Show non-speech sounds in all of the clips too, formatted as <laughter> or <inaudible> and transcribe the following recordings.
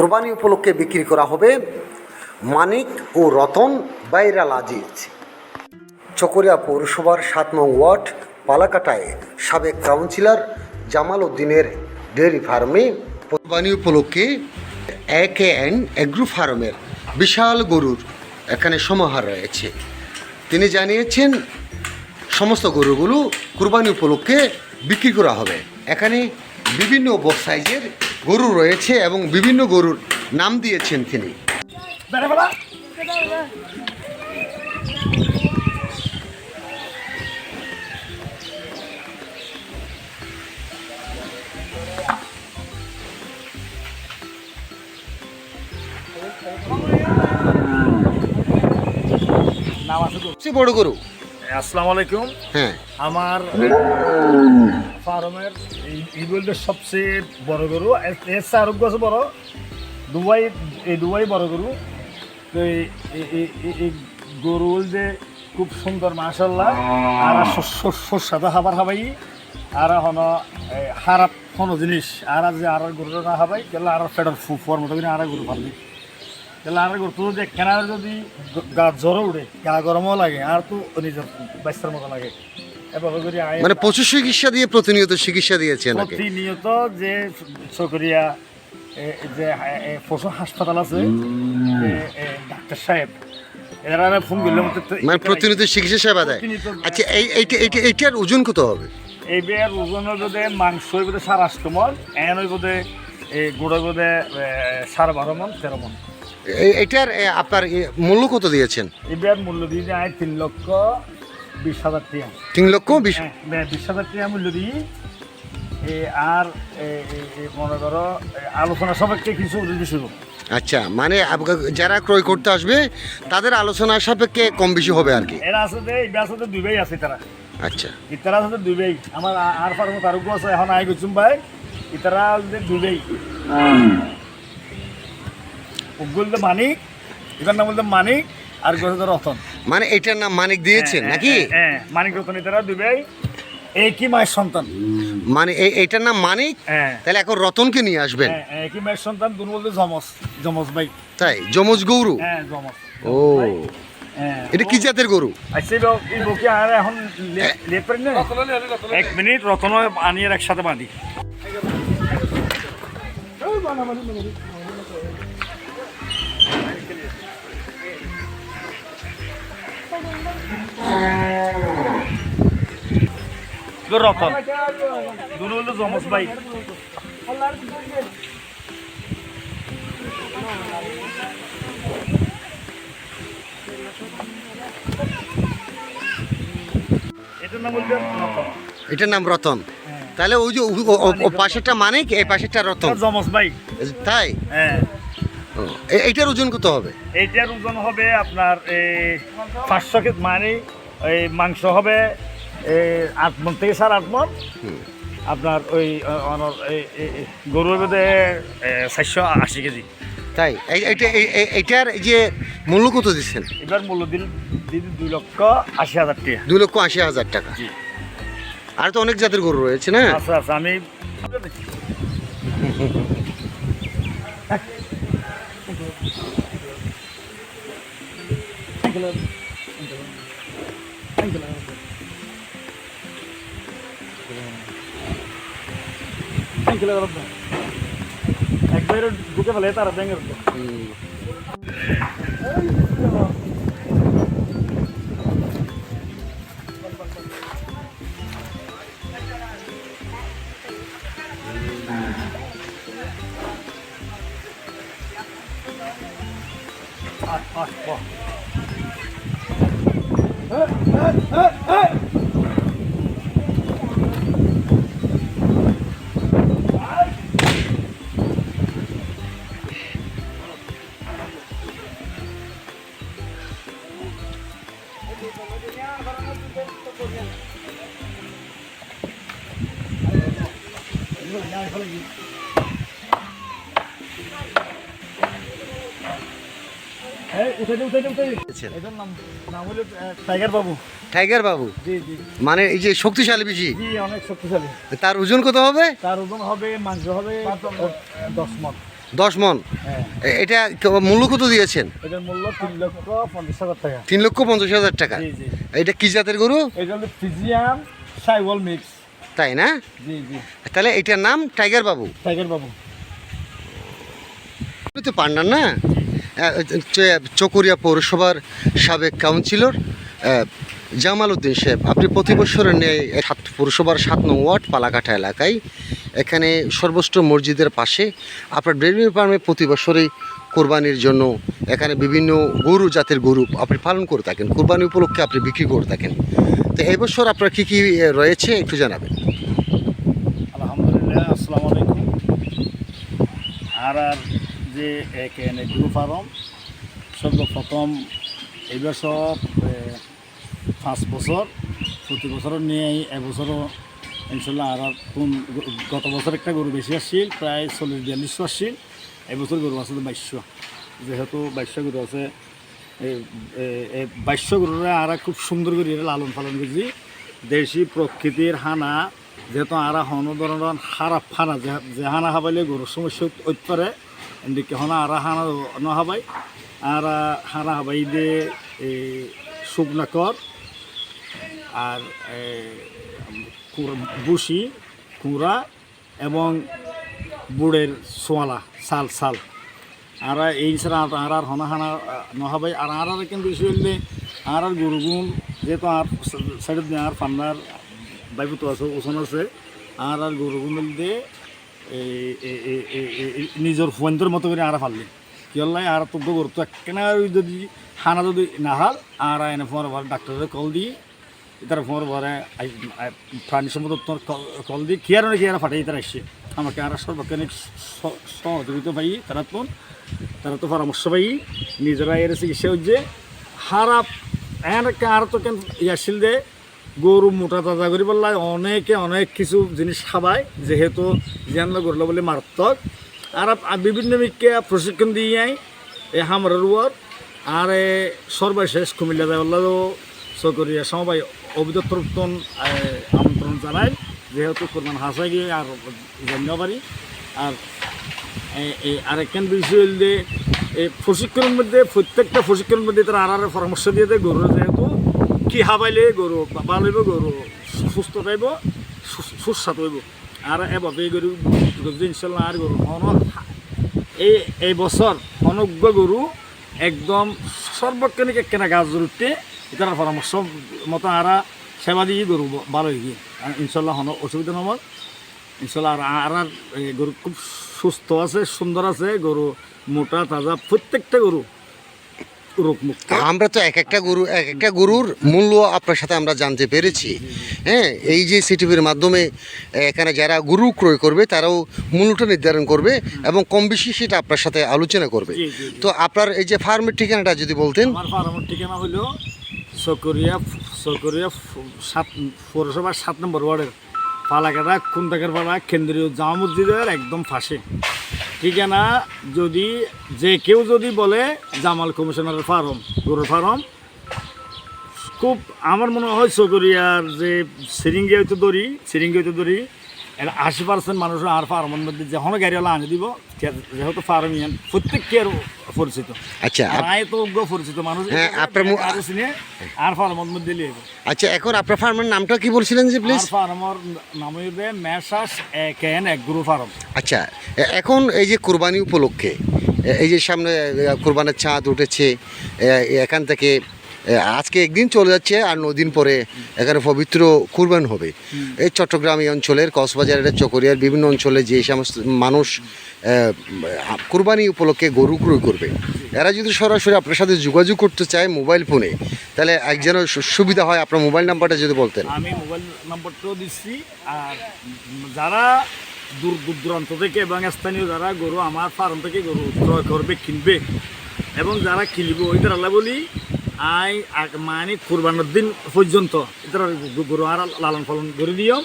কোরবানি উপলক্ষে বিক্রি করা হবে মানিক ও রতন বাইরা আজিজ। চকরিয়া পৌরসভার সাত নং ওয়ার্ড, পালাকাটায় সাবেক কাউন্সিলর জামাল উদ্দিনের ডেয়ারি ফার্মে কোরবানি উপলক্ষে এক এন এগ্রো ফার্মের বিশাল গরুর এখানে সমাহার রয়েছে। তিনি জানিয়েছেন, সমস্ত গরুগুলো কুরবানি উপলক্ষে বিক্রি করা হবে। এখানে বিভিন্ন বড় সাইজের গরু রয়েছে এবং বিভিন্ন গরুর নাম দিয়েছেন তিনি। সবচেয়ে বড় গরু। আসসালামু আলাইকুম। হ্যাঁ। আমার ফার্মের এই বলতে সবচেয়ে বড় গরু। এর- চেয়ে আরোগ্য আছে বড়। দুবাই এই দুবাই বড় গরু। তো এই গরু যে খুব সুন্দর মাশাল্লাহ আর সাদা খাবার খাবাই। আর হন হারাপ কোনো জিনিস আর যে আর গরুটা না খাবাই গেলে আর ফেডার মতো করে আর গরু পারবি তাহলে আর গরু তো যে কেনার যদি গা জ্বরও উঠে গা গরমও লাগে আর তো নিজের বাচ্চার মতো লাগে। মানে পশু চিকিৎসা দিয়ে প্রতিনিয়ত চিকিৎসা দিয়েছেন প্রতিনিয়ত যে চকরিয়া এ- যে পশু হাসপাতাল আছে ডাক্তার সাহেব মানে প্রতিনিয়ত চিকিৎসা সেবা দেয়। আচ্ছা এই এইটা এইটা এইটার ওজন কত হবে? এই ওজন বোধে মাংস বোধে সাড়ে আটশো মন এন বোধে এই গুঁড়ো বোধে সাড়ে বারো মন তেরো মন এই- আপনার মূল্য কত দিয়েছেন? এই বের মূল্য দিয়ে তিন লক্ষ বিশ হাজার তিন লক্ষ বিশ হ্যাঁ, বিশ হাজার মূল্য এ, আর মনে করো আলোচনা সাপেক্ষে কিছু হোক। আচ্ছা মানে যারা ক্রয় করতে আসবে তাদের আলোচনা সাপেক্ষে কম বেশি হবে আর কি? এরা আছে যে এই আছে তারা। আচ্ছা। ইতারা আছে দুই ভাই। আমার আর পারব তারুকু আছে এখন আই গেছুম ভাই। ইতারা ভাই। বলতে মানিক এটার নাম বলতে মানিক। আর গেছে রতন। মানে এটার নাম মানিক দিয়েছেন হ্যাঁ, নাকি? হ্যাঁ, হ্যাঁ, মানিক রতন দুই ভাই একই মায়ের সন্তান। মানে এই এইটার নাম মানিক? হ্যাঁ। তাহলে এখন রতনকে নিয়ে আসবেন। হ্যাঁ, একই মায়ের সন্তান দুন বলতে জমস জমস ভাই। তাই যমজ গৌরু? হ্যাঁ ও। হ্যাঁ এটা কি জাতের গরু? আচ্ছা এখন এক মিনিট রতন আনিয়ে একসাথে বাঁধি। রতন দুটো হলো জমস ভাই। এটার নাম রতন এটার নাম রতন। তাহলে ওই যে পাশেরটা মানিক এই পাশেরটা রতন। জমস ভাই। তাই? হ্যাঁ। এইটার ওজন কত হবে? এইটার ওজন হবে আপনার এই পাঁচশো মানে এই মাংস হবে এই আট মন থেকে সাড়ে আট মন আপনার ওই গরুর মধ্যে চারশো আশি কেজি। তাই? এই যে মূল্য কত দিচ্ছেন? এবার মূল্য দিল দিদি দুই লক্ষ আশি হাজার টাকা। দুই লক্ষ আশি হাজার টাকা। আর তো অনেক জাতের গরু রয়েছে না? আচ্ছা আচ্ছা আমি <laughs> একবার ঢুকে ফেলে তারা ব্যাঙের টাইগার বাবু। মানে এই যে শক্তিশালী বেশি? অনেক শক্তিশালী। তার ওজন কত হবে? তার ওজন হবে মাংস হবে দশ মন। দশ মন? হ্যাঁ। এটা মূল্য কত দিয়েছেন? মূল্য তিন লক্ষ পঞ্চাশ হাজার টাকা। তিন লক্ষ পঞ্চাশ হাজার টাকা। জি জি। এটা কি জাতের গরু? ফিজিয়াম সাইওয়াল মিক্স। তাই না? তাহলে এটার নাম টাইগার বাবু টাইগার বাবু তো পান্ডার না? চকরিয়া পৌরসভার সাবেক কাউন্সিলর জামাল উদ্দিন সাহেব। আপনি প্রতি বছরের এই সাত পৌরসভার সাত নং ওয়ার্ড পালাকাটা এলাকায় এখানে সর্বোচ্চ মসজিদের পাশে আপনার ডেয়ারি ফার্মে প্রতি বছরই কোরবানির জন্য এখানে বিভিন্ন গরু জাতের গরু আপনি পালন করে থাকেন। কোরবানি উপলক্ষে আপনি বিক্রি করে থাকেন। তো এবছর আপনার কী কী রয়েছে একটু জানাবেন আলহামদুলিল্লাহ আসসালামু আলাইকুম আর আর যে গ্রু ফার্ম সর্বপ্রথম এই বছর এ, পাঁচ বছর প্রতি বছর নিয়ে এবছরও ইনশাল্লাহ আর কোন গত বছর একটা গরু বেশি আসছিল প্রায় চল্লিশ বিয়াল্লিশশো আসছিল এবছর গরু আছে বাইশশো। যেহেতু বাইশশো গরু আছে এই বাইশশো গরুরা আর খুব সুন্দর করে লালন পালন করছি। দেশি প্রকৃতির হানা যেহেতু আরা হন ধরনের হারা ফানা, যে- হানা হাবাইলে গরুর সমস্যা পারে এদিকে হনা আরা হানা নহাবাই আর হানা হাবাই দে শুকনাকর আর বুসি কুড়া এবং বুড়ের সোয়ালা, সাল সাল। আর এই ছাড়া আর আর হনা হানা নহাবাই আর আর কিন্তু বেশি আর আর গরুগুণ যেহেতু আর সাইড আর পান্নার বাইবুতো আছে, ওজন আছে। আর আর গরুগুণ দিয়ে নিজের ফোনদের মতো করে আর ফাললে কি হল্লাই আর তো গরু তো একখানা যদি হানা যদি না হাল, আর এনে ফোন ডাক্তারের কল দিয়ে তারা ফোন পরে প্রাণী সম্পদ কল দিয়ে কি আর কি আর ফাটাই তারা এসছে আমাকে আর সর্বক্ষণিক সহযোগিতা পাই তারা তো তারা তো পরামর্শ পাই নিজেরা এর চিকিৎসা হচ্ছে এনকে আর তো কেন ইয়াছিল দে গরু মোটা তাজা করি বললাই অনেকে অনেক কিছু জিনিস খাবায়, যেহেতু জিয়ান করল বলে মারাত্মক। আর বিভিন্ন মিকে প্রশিক্ষণ দিয়ে আই এই হামরের উপর। আর সর্বশেষ কুমিল্লা দেওয়াল্লাও চকরিয়া সমবায় অভিদপ্তর আমন্ত্রণ জানাই যেহেতু কোরবান হাসা গিয়ে আর জানিয়ে পারি। আর এই আরেকখান বিষয় হল যে এই প্রশিক্ষণের মধ্যে, প্রত্যেকটা প্রশিক্ষণের মধ্যে তারা আর পরামর্শ দিয়ে দেয়, গরুর কি হাবাইলে গরু ভালো হইব গরু সুস্থ পাইব সুস্বাদু হইব। আর এভাবে গরু ইনশাল্লাহ আর গরু এই এই বছর অনজ্ঞ গরু একদম সর্বক্ষণিক একখানা গাছ জরুরতে এটার পরামর্শ মতো আরা সেবা দিয়ে গরু ভালো হয়ে গিয়ে। ইনশাল্লাহ কোনো অসুবিধা নমর ইনশাল্লাহ আর আর গরু খুব সুস্থ আছে সুন্দর আছে গরু মোটা, তাজা প্রত্যেকটা গরু রোগমুক্ত। আমরা তো এক একটা গরু এক একটা গরুর মূল্য আপনার সাথে আমরা জানতে পেরেছি। হ্যাঁ এই যে সিটিভির মাধ্যমে এখানে যারা গরু ক্রয় করবে তারাও মূল্যটা নির্ধারণ করবে এবং কম বেশি সেটা আপনার সাথে আলোচনা করবে। তো আপনার এই যে ফার্মের ঠিকানাটা যদি বলতেন। ফার্মের ঠিকানা হলো সকরিয়া সকরিয়া সাত পৌরসভার সাত নম্বর ওয়ার্ডের পালাকাটা কুন্দাকের পাড়া কেন্দ্রীয় জামা মসজিদের একদম ফাঁসে। ঠিকানা যদি, যে কেউ যদি বলে জামাল কমিশনারের ফার্ম, গরুর ফার্ম, খুব আমার মনে হয় সকরিয়ার যে সিরিঙ্গি হয়তো দড়ি, সিরিঙ্গি হয়তো দড়ি এটা আশি পার্সেন্ট মানুষ আর ফার্মের মধ্যে যখন গাড়িওয়ালা আনি দিব যেহেতু ফার্ম ইয়ান প্রত্যেককে পরিচিত। আচ্ছা আয় তো অজ্ঞ পরিচিত মানুষ হ্যাঁ, আপনার আর ফার্মের মধ্যে লিয়ে আচ্ছা এখন আপনার ফার্মের নামটা কি বলছিলেন যে প্লিজ ফার্মের নাম হইবে মেসাস কেন এক গ্রু ফার্ম আচ্ছা এখন এই যে কোরবানি উপলক্ষে এই যে সামনে কোরবানের চাঁদ উঠেছে এখান থেকে আজকে একদিন চলে যাচ্ছে আর নদিন পরে এখানে পবিত্র কুরবান হবে। এই চট্টগ্রাম এই অঞ্চলের কক্সবাজারের চকরিয়ার বিভিন্ন অঞ্চলে যে সমস্ত মানুষ কুরবানি উপলক্ষে গরু ক্রয় করবে। এরা যদি সরাসরি আপনার সাথে যোগাযোগ করতে চায় মোবাইল ফোনে তাহলে একজন সুবিধা হয় আপনার মোবাইল নাম্বারটা যদি বলতেন। আমি মোবাইল নম্বরটাও দিচ্ছি আর যারা দূর দূর দূরান্ত থেকে এবং স্থানীয় যারা গরু আমার ফার্ম থেকে গরু ক্রয় করবে কিনবে এবং যারা কিনবে ওইটার আল্লাহ বলি আই মানে কোরবানোর দিন পর্যন্ত। এটার গরু আর লালন পালন করে দিও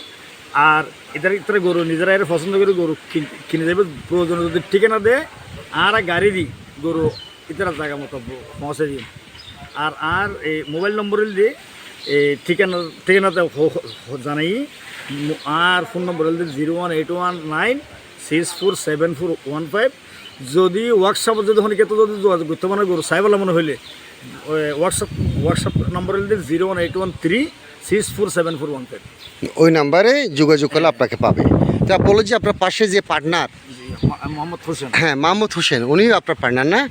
আর এটার ইতারা গরু নিজেরা এর পছন্দ করে গরু কিন- যাবে প্রয়োজন যদি ঠিকানা দেয় আর গাড়ি দিই গরু ইতারা জায়গা মতো পৌঁছে দিই আর আর এই মোবাইল নম্বর দিয়ে এই ঠিকানা ঠিকানাতে জানাই। আর ফোন নম্বর হল zero one eight one nine six four seven four one five. যদি ওয়ার্কশপ যদি হলে কেতো যদি যোগাযোগ করতে মানে গরু সাই বলা মনে হইলে। হোয়াটসঅ্যাপ হোয়াটসঅ্যাপ নাম্বার হলে zero one eight one three six four seven four one five ওই নাম্বারে যোগাযোগ করলে আপনাকে পাবে। তা বলো যে আপনার পাশে যে পার্টনার মোহাম্মদ হোসেন। হ্যাঁ মাহমুদ হোসেন উনি আপনার পার্টনার না।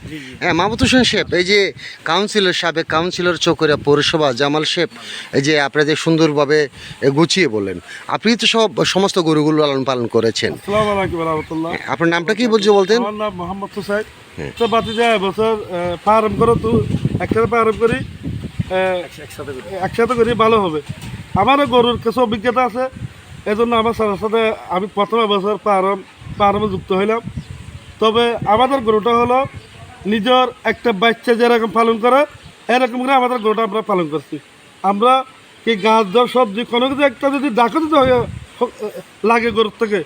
হ্যাঁ মাহমুদ হোসেন শেখ এই যে কাউন্সিলর সাবেক কাউন্সিলর চকরিয়া পৌরসভা জামাল শেখ এই যে আপনাদের সুন্দরভাবে গুছিয়ে বললেন। আপনি তো সব সমস্ত গরুগুলো লালন পালন করেছেন। রহমতুল্লাহ। আপনার নামটা কি বলছে বলতেন? মোহাম্মদ হুসাইন। তো বাতি যায় বছর পারম করো তো। একসাথে পারম করি একসাথে করি। ভালো হবে আমারও গরুর কিছু অভিজ্ঞতা আছে, এজন্য আমার সাথে সাথে আমি প্রথম বছর পারম পারমে যুক্ত হইলাম তবে আমাদের গরুটা হলো নিজের একটা বাচ্চা যেরকম পালন করে, এরকম করে আমাদের গরুটা আমরা পালন করছি আমরা কি গাছ ধর সবজি কোনো কিছু একটা যদি ডাকো দিতে হয় লাগে গরুর থেকে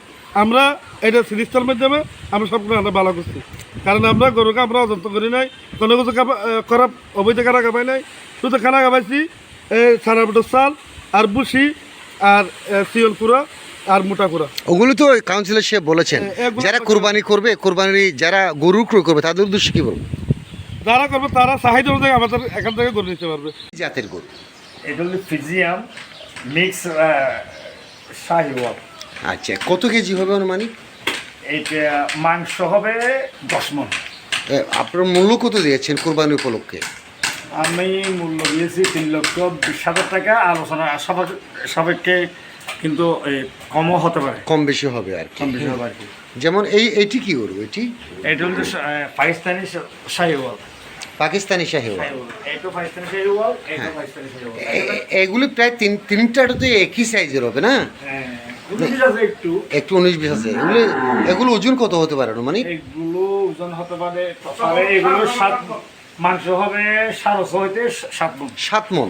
আমরা এটা সিরিজটার মাধ্যমে আমরা সবগুলো আমরা ভালো করছি। কারণ আমরা গরুকে আমরা অযত্ন করি নাই কোনো কিছু খারাপ অবৈধ খানা খাবাই নাই। শুধু খানা খাবাইছি ছানা বুটোর চাল আর বুসি আর শিয়ল কুড়া আর মোটা কুড়া। ওগুলো তো কাউন্সিলর সাহেব বলেছেন যারা কোরবানি করবে কোরবানি যারা গরু ক্রয় করবে তাদের উদ্দেশ্যে কি বলব? যারা করবে তারা চাহিদা অনুযায়ী আমাদের এখান থেকে গরু নিতে পারবে। জাতের গরু? এটা হলো ফিজিয়াম মিক্স শাহিওয়াল আচ্ছা কত কেজি হবে অনুমানিক? এইটা মাংস হবে দশ মন। আপনার মূল্য কত দিয়েছেন কোরবানি উপলক্ষে? আমি মূল্য দিয়েছি তিন লক্ষ বিশ হাজার টাকা আলোচনা সাপেক্ষে কিন্তু কমও হতে পারে। কম বেশি হবে আর কম বেশি হবে আর কি। যেমন এই এটি কি গরু এটি? এটা হলো পাকিস্তানি শাহিওয়াল। পাকিস্তানি শাহিওয়াল। এ- এগুলি প্রায় তিন তিনটাটা তো একই সাইজের হবে না? হ্যাঁ, একটু। একটু উনিশ বিশ আছে। এগুলো এগুলো ওজন কত হতে পারে মানে এগুলো ওজন হতে পারে এগুলো সাত মাংস হবে সাড়ে হইতে সাত মন সাত মন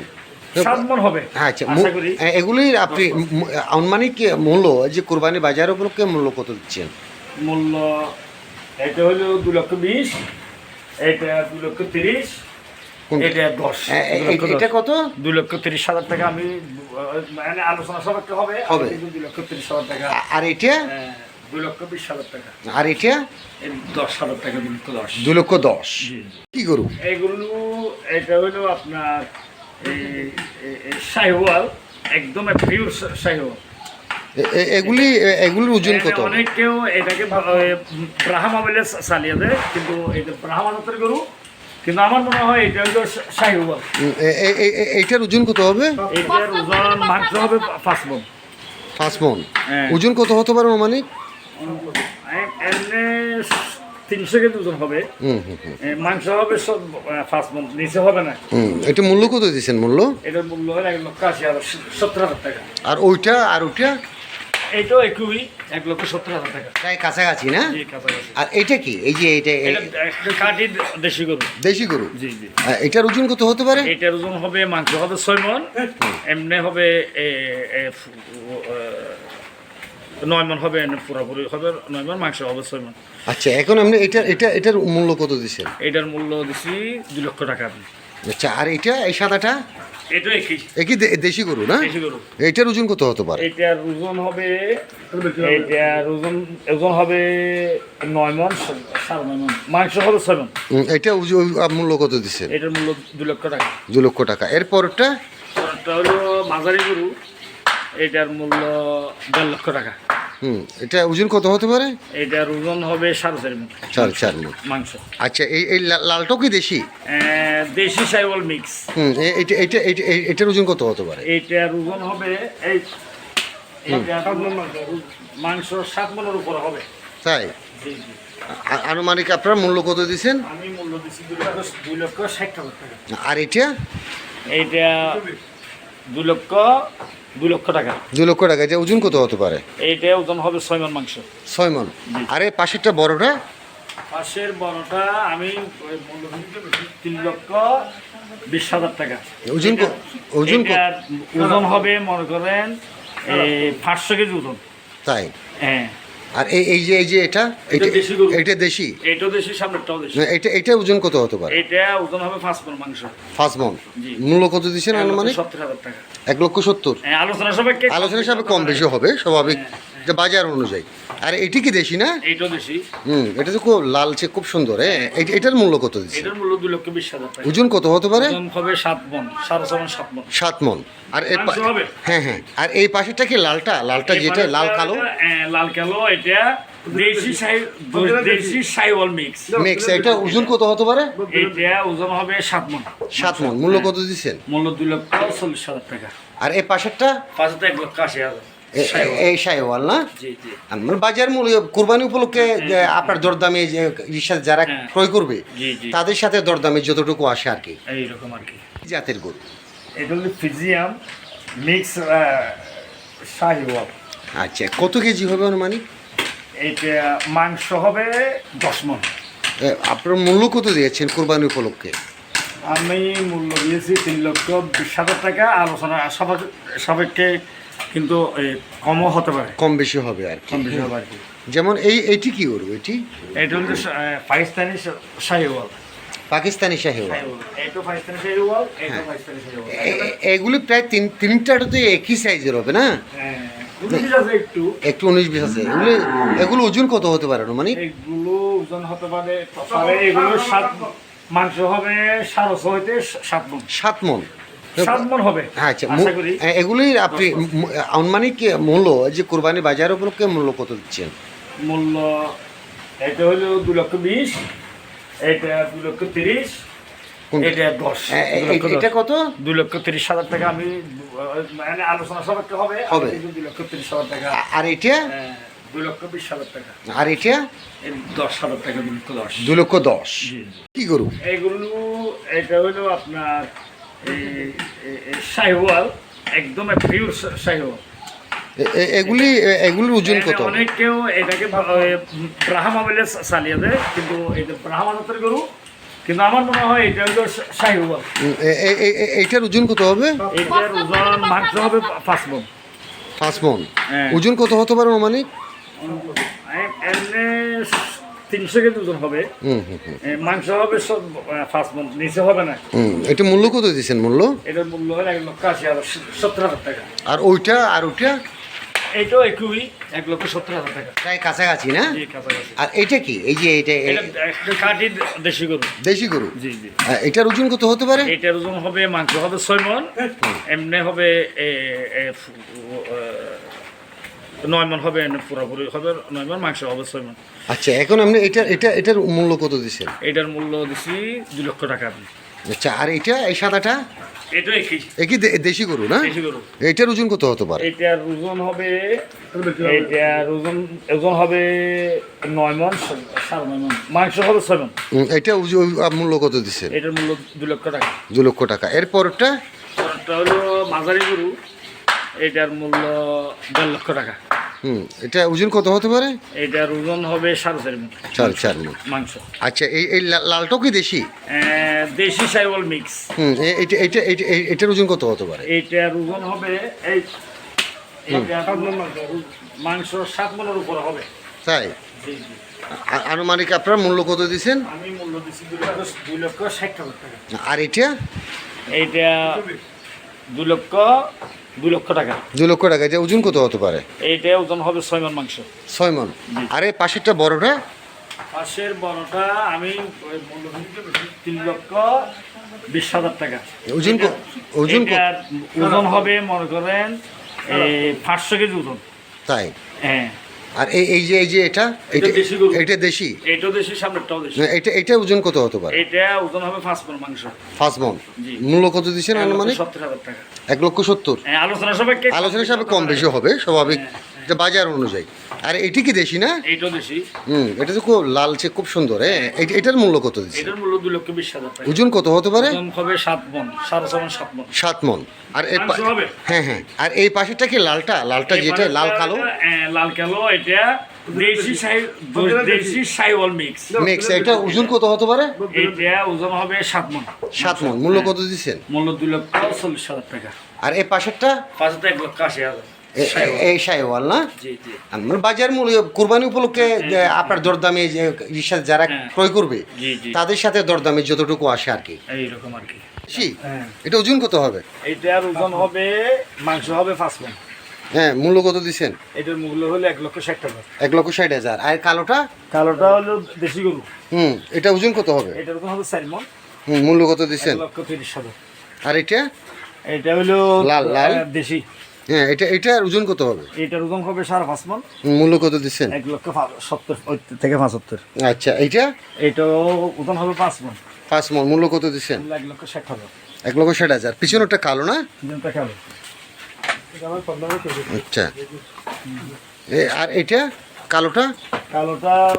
আচ্ছা এগুলির আপনি আনুমানিক মূল্য যে কোরবানি বাজার উপলক্ষে মূল্য কত দিচ্ছেন? মূল্য এটা হলো দু লক্ষ বিশ এটা দু লক্ষ তিরিশ? এটা দশ। লক্ষ। এটা কত? দু লক্ষ তিরিশ হাজার টাকা আমি মানে আলোচনা হবে কিন্তু লক্ষ তিরিশ হাজার টাকা। আ- আর এটা? হ্যাঁ, লক্ষ বিশ হাজার টাকা। আর এটা? দশ হাজার টাকা লক্ষ দশ। লক্ষ দশ। কি গরু? এগুলো এটা হলো আপনার শাহিওয়াল একদম পিওর শাহিওয়াল। এগুলি এগুলির ওজন কত? অনেক কেউ এটাকে ব্রাহ্মা বলে চালিয়ে দেয় কিন্তু এটা ব্রাহ্মা জাতের গরু। কিন্তু আমার মনে হয় এটা হলো শাহিওয়াল এইটার ওজন কত হবে? এটার ওজন মাংস হবে পাঁচ মন পাঁচ মন হ্যাঁ। ওজন কত হতে পারে মানে এমনি তিনশো কেজি ওজন হবে। মাংস হবে সব পাঁচ মন নিচে হবে না। এটা মূল্য কত দিয়েছেন মূল্য? এটার মূল্য হলো এক লক্ষ আশি হাজার সত্তর হাজার টাকা। আর ওইটা আর ওইটা? এটাও একই। এক লক্ষ সত্তর হাজার টাকা। প্রায় কাছাকাছি না? আর এটা কি? এই যে এটা দেশি গরু। দেশি গরু? জি জি। এটার ওজন কত হতে পারে? এটার ওজন হবে মাংস হবে ছয় মন এমনি হবে নয় মন হবে পুরোপুরি হবে নয় মন মাংস হবে ছয় মন। আচ্ছা এখন আপনি এটা এটা এটার মূল্য কত দিচ্ছেন? এটার মূল্য দিচ্ছি দুই লক্ষ টাকা। আপনি আচ্ছা আর এটা এই সাদাটা? এটা একই। একই দেশি গরু না? দেশি গরু। এটার ওজন কত হতে পারে? এটার ওজন হবে এটার ওজন ওজন হবে নয় মন। মন। মাংস হবে ছয় মন। এটা মূল্য কত দিচ্ছেন এটার মূল্য দুই লক্ষ টাকা। দু লক্ষ টাকা। এরপরটা? এটা হলো মাঝারি গরু। এটার মূল্য দেড় লক্ষ টাকা। হুম এটা ওজন কত হতে পারে? এটার ওজন হবে সাড়ে চার মন চার চার মণ। মাংস। আচ্ছা এই এই লালটাও কি দেশি? দেশি সাইবল মিক্স। হুম এটা এটা এটা- এটার ওজন কত হতে পারে? এইটার ওজন হবে এই মাংস। সাত মনের উপরে হবে। তাই? আনুমানিক আপনার মূল্য কত দিচ্ছেন? আমি মূল্য দিচ্ছি দুই লক্ষ দুই লক্ষ ষাট টাকা। আর এটা? এইটা দুই লক্ষ দুই লক্ষ টাকা। দু লক্ষ টাকা এটা ওজন কত হতে পারে? এইটা ওজন হবে ছয় মন মাংস। ছয় মন। আরে পাশেরটা বড়টা? পাশের বড়টা আমি তিন লক্ষ বিশ হাজার টাকা। ওজন ওজন ওজন হবে মনে করেন এই পাঁচশো কেজি ওজন। তাই? হ্যাঁ। আর এই এই যে এই যে এটা এটা দেশি। এটা দেশি? সামনেরটাও দেশি। এটা এটা ওজন কত হতে পারে? এটা ওজন হবে 5 মন মাংস। 5 মন মূল্য কত দিচ্ছেন আনুমানিক? সত্তর হাজার টাকা। এক লক্ষ সত্তর? হ্যাঁ, আলোচনা সাপেক্ষে আলোচনা কম বেশি হবে। স্বাভাবিক। যে বাজার অনুযায়ী। আর এটি কি দেশি না? এইটা বেশি হুম এটা তো খুব লালচে খুব সুন্দর হ্যাঁ? এটার মূল্য কত দিচ্ছে? এটার মূল্য দুই লক্ষ বিশ হাজার টাকা। ওজন কত হতে পারে? ওজন হবে সাত মন সাড়ে ছ মন সাত মন। সাত মন। আর এর? হ্যাঁ হ্যাঁ। আর এই পাশেরটা কি লালটা? লালটা যেটা লাল কালো? হ্যাঁ, লাল কালো এটা দেশি সাই দেশি সাইওয়াল মিক্স। মিক্স এটা ওজন কত হতে পারে? এটা ওজন হবে সাত মন। সাত মন। মূল্য কত দিচ্ছেন? মূল্য দুই লক্ষ চল্লিশ হাজার টাকা। আর এই পাশেরটা? পাঁচটা এক লক্ষ আশি হাজার। এই সাইওয়াল না? মানে বাজার মূল্য কুরবানি উপলক্ষে আপনার দরদামে যে ইর সাথে যারা হ্যাঁ। ক্রয় করবে। তাদের সাথে দরদামে যতটুকু আসে আর কি? এইরকম আর কি। জাতের গরু। এটা হলো ফিজিয়াম মিক্স শাহিওয়াল। আচ্ছা কত কেজি হবে অনুমানিক? এটা মাংস হবে দশ মন। আপনার মূল্য কত দিয়েছেন কোরবানি উপলক্ষে? আমি মূল্য দিয়েছি তিন লক্ষ বিশ হাজার টাকা। আলোচনা সাপেক্ষে কিন্তু কমও হতে পারে। কম বেশি হবে আর কম বেশি হবে আর কি। যেমন এই এটি কি গরু এটি? এটা হচ্ছে পাকিস্তানি শাহিওয়াল। পাকিস্তানি শাহিওয়াল। এ- এগুলি প্রায় তিন তিনটার তো একই সাইজের হবে না? হ্যাঁ একটু। একটু উনিশ বিশ আছে। এগুলো এগুলো ওজন কত হতে পারে অনুমানিক? এগুলো ওজন হতে পারে এগুলো সাত মাংস হবে সাড়ে ছয় সাত মন। সাত মন। সাত হবে আচ্ছা এগুলির আপনি আনুমানিক মূল্য? যে কোরবানি বাজার উপলক্ষে মূল্য কত দিচ্ছেন? মূল্য এটা হলো দু লক্ষ বিশ এটা দু লক্ষ তিরিশ? এটা কত? দুই লক্ষ তিরিশ হাজার টাকা আমি মানে আলোচনা হবে হবে। দুই লক্ষ তিরিশ হাজার টাকা আর এটা? হ্যাঁ, দুই লক্ষ বিশ হাজার টাকা। আর এটা? দশ হাজার টাকা দুই লক্ষ দশ। দু লক্ষ দশ। কি এগুলো এটা হলো আপনার এই শাহিওয়াল একদম পিওর এ- এগুলি এগুলির ওজন কত? অনেক কেউ এটাকে ব্রাহ্মা বলে চালিয়ে দেয় কিন্তু এটা ব্রাহ্মা জাতের গরু। কিন্তু আমার মনে হয় এটা হলো এ- এইটার ওজন কত হবে? এটার ওজন মাংস হবে পাঁচ মন পাঁচ মন হ্যাঁ। ওজন কত হতে পারে অনুমানিক? এমনি তিনশো কেজি ওজন হবে। মাংস হবে সব মন নিচে হবে না। এটা মূল্য কত দিয়েছেন মূল্য? এটার মূল্য হলো এক লক্ষ আশি হাজার সত্তর হাজার টাকা। আর ওইটা আর ওইটা? এটাও একই এক লক্ষ সত্তর হাজার টাকা। প্রায় কাছাকাছি না? আর এটা কি? এই যে এটা এ- এটা কাঠি দেশি গরু। দেশি গরু? জি জি। এটার ওজন কত হতে পারে? এটার ওজন হবে মাংস হবে ছয় মন এমনি হবে নয় মন হবে পুরোপুরি হবে নয় মন মাংস হবে ছয় মন আচ্ছা এখন আপনি এটা এটা এটার মূল্য কত দিচ্ছেন? এটার মূল্য দিছি দুই লক্ষ টাকা আপনি। আচ্ছা আর এটা এই সাদাটা? এটা একই। একই দেশি গরু না? দেশি গরু। এটার ওজন কত হতে পারে? এটার ওজন হবে এটার ওজন ওজন হবে নয় মন সাড়ে নয় মন মাংস হবে ছয় মন এটা মূল্য কত দিচ্ছেন? এটার মূল্য দুই লক্ষ টাকা। দু লক্ষ টাকা। এরপরটা হলো মাঝারি গরু। এটার মূল্য দেড় লক্ষ টাকা। হুম এটা ওজন কত হতে পারে? এটার ওজন হবে সাড়ে চার মন চার চার মণ। মাংস। আচ্ছা এই এই লালটাও কি দেশি? দেশি সাইওয়াল মিক্স। হুম এটা এটা এটা এটার ওজন কত হতে পারে? এইটার ওজন হবে এই মাংস সাত মনের উপর হবে। তাই? আনুমানিক আপনার মূল্য কত দিচ্ছেন? আমি মূল্য দিচ্ছি দুই লক্ষ ষাট টাকা। আর এটা? এইটা দুই লক্ষ দুই লক্ষ টাকা। দু লক্ষ টাকা। এটা ওজন কত হতে পারে? এইটা ওজন হবে ছয় মন মাংস। ছয় মন। আর এই পাশেরটা বড়টা? পাশের বড়টা আমি তিন লক্ষ বিশ হাজার টাকা। ওজন ওজন ওজন হবে মনে করেন এই পাঁচশো কেজি ওজন। তাই? হ্যাঁ। আর এই এই যে এই যে এটা এটা দেশি গরু। এটা দেশি? এটা দেশি সামনেরটাও দেশি। এটা এটা ওজন কত হতে পারে? এটা ওজন হবে 5 মন মাংস। 5 মন জি। মূল্য কত দিচ্ছেন আনুমানিক? সত্তর হাজার টাকা। এক লক্ষ সত্তর। হ্যাঁ, আলোচনা সাপেক্ষে আলোচনা কম বেশি হবে? স্বাভাবিক। এটা বাজার অনুযায়ী। আর এটি কি দেশি না? এইটাও দেশি। হুম এটা তো খুব লালচে খুব সুন্দর হ্যাঁ? এটার মূল্য কত দিচ্ছে? এটার মূল্য দুই লক্ষ বিশ হাজার ওজন কত হতে পারে? ওজন হবে সাত মন সাড়ে সাত মন। সাত মন। আর হবে? হ্যাঁ হ্যাঁ। আর এই পাশেরটা কি লালটা? লালটা যেটা লাল কালো? লাল কালো এটা দেশি সাই দেশি সাইওয়াল মিক্স। মিক্স এটা ওজন কত হতে পারে? এটা ওজন হবে সাত মন। সাত মন। মূল্য কত দিচ্ছেন? মূল্য দুই লক্ষ চল্লিশ হাজার টাকা। আর এই পাশেরটা? পাঁচটা এক লক্ষ আশি হাজার। এই সাইওয়াল না? মানে বাজার মূল্য কোরবানি উপলক্ষে আপনার দরদামে যারা হ্যাঁ। ক্রয় করবে তাদের সাথে দরদামে যতটুকু আসে আর কি। এইরকম আর কি। হ্যাঁ। এটা ওজন কত হবে? এইটার ওজন হবে মাংস হবে পাঁচ মন হ্যাঁ মূল্য কত দিচ্ছেন এটার মূল্য হলো এক লক্ষ ষাট টাকা এক লক্ষ ষাট হাজার। আর কালোটা? কালোটা হলো দেশি গরু। হুম এটা ওজন কত হবে? এটার ওজন হবে সাইমন হুম মূল্য কত দিচ্ছেন লক্ষ তিরিশ হাজার। আর এটা? এটা হলো লাল, লাল? দেশি। হ্যাঁ এটা এটার ওজন কত হবে? এটার ওজন হবে সাড়ে পাঁচ মন। মূল্য কত দিচ্ছেন? এক লক্ষ সত্তর থেকে পঁচাত্তর। আচ্ছা এইটা? এটাও ওজন হবে পাঁচ মন। পাঁচ মন মূল্য কত দিচ্ছেন? এক লক্ষ ষাট হাজার। এক লক্ষ ষাট হাজার। পিছনেরটা কালো না? তিনটা কালো। আচ্ছা। আর এটা কালোটা? কালোটা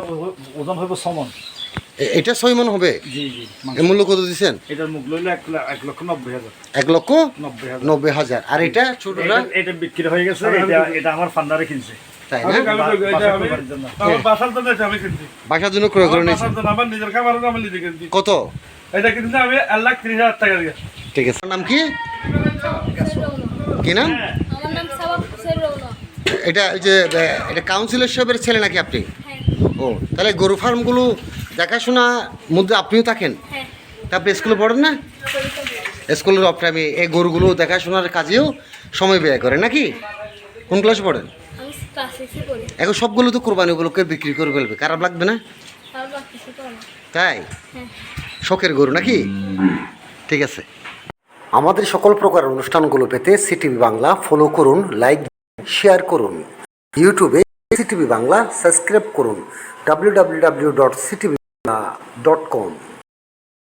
ওজন হবে ছমন এ- এটা ছয় মন হবে? জি জি এ মূল্য কত দিচ্ছেন এটার মূল্য হলো এক লক্ষ নব্বই হাজার। এক লক্ষ নব্বই হাজার। নব্বই হাজার। আর এটা ছোটটা এটা- বিক্রি হয়ে গেছে এটা এটা আমার ফান্ডারে কিনছে। তাই না? জন্য। বাসার জন্য এটা আমি কিনছি। বাসার জন্য ক্রয় করে আমার নিয়েছি বাসার জন্য আমার নিজের খাবার আমি কত? এটা কিনছি আমি এক লাখ ত্রিশ হাজার টাকা দিয়ে। ঠিক আছে। নাম কি? কি নাম? এটা ওই যে এটা কাউন্সিলর সাহেবের ছেলে নাকি আপনি? হ্যাঁ। ও তাহলে গরু ফার্মগুলো দেখাশোনা মধ্যে আপনিও থাকেন? হ্যাঁ। তা আপনি স্কুলে পড়েন না? স্কুলের অফ টাইমে এই গরুগুলো দেখাশোনার কাজেও সময় ব্যয় করেন নাকি? কোন ক্লাসে পড়েন? এখন সবগুলো তো কোরবানি উপলক্ষে বিক্রি করে ফেলবে। খারাপ লাগবে করে না তাই? হ্যাঁ। শখের গরু নাকি? ঠিক আছে। আমাদের সকল প্রকার অনুষ্ঠানগুলো পেতে সিটিভি বাংলা ফলো করুন লাইক শেয়ার করুন। ইউটিউবে সিটিভি বাংলা সাবস্ক্রাইব করুন। W W W dot CTV dot com